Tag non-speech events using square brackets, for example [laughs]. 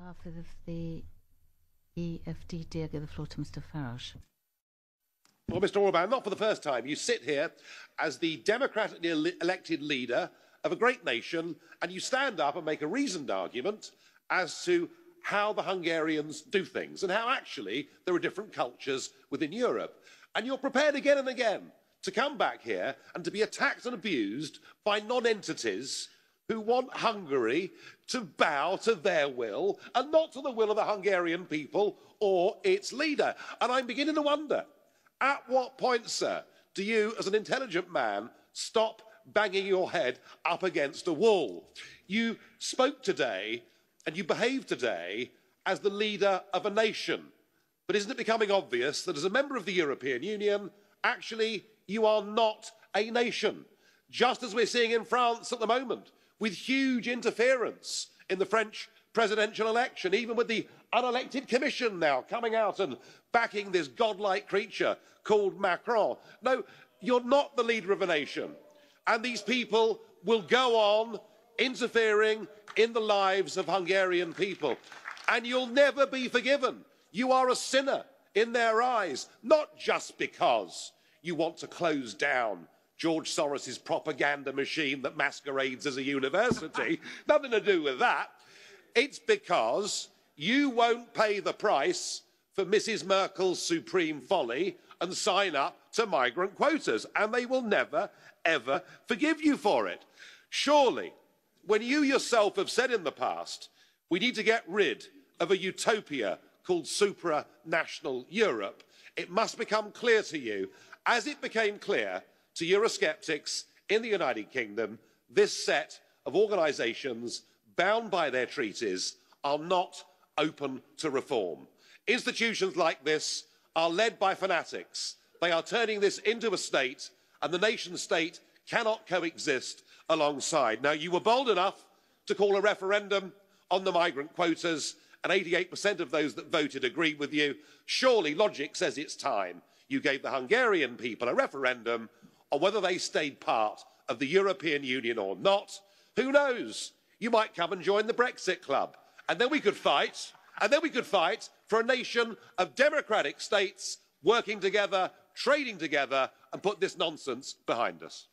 behalf of the EFDD, I give the floor to Mr Farage. Well, Mr Orban, not for the first time. You sit here as the democratically ele elected leader of a great nation and you stand up and make a reasoned argument as to how the Hungarians do things and how actually there are different cultures within Europe. And you're prepared again and again to come back here and to be attacked and abused by non-entities who want Hungary to bow to their will and not to the will of the Hungarian people or its leader. And I'm beginning to wonder, at what point, sir, do you, as an intelligent man, stop banging your head up against a wall? You spoke today and you behaved today as the leader of a nation. But isn't it becoming obvious that as a member of the European Union, actually you are not a nation? Just as we're seeing in France at the moment, with huge interference in the French presidential election, even with the unelected commission now coming out and backing this godlike creature called Macron. No, you're not the leader of a nation. And these people will go on interfering in the lives of Hungarian people. And you'll never be forgiven. You are a sinner in their eyes, not just because you want to close down George Soros's propaganda machine that masquerades as a university. [laughs] Nothing to do with that. It's because you won't pay the price for Mrs. Merkel's supreme folly and sign up to migrant quotas, and they will never, ever forgive you for it. Surely when you yourself have said in the past, we need to get rid of a utopia called supranational Europe, it must become clear to you, as it became clear to Eurosceptics in the United Kingdom, this set of organisations bound by their treaties are not open to reform. Institutions like this are led by fanatics. They are turning this into a state, and the nation state cannot coexist alongside. Now, you were bold enough to call a referendum on the migrant quotas, and 88% of those that voted agreed with you. Surely logic says it's time you gave the Hungarian people a referendum on whether they stayed part of the European Union or not. Who knows? You might come and join the Brexit club, and then we could fight, and then we could fight for a nation of democratic states working together, trading together, and put this nonsense behind us.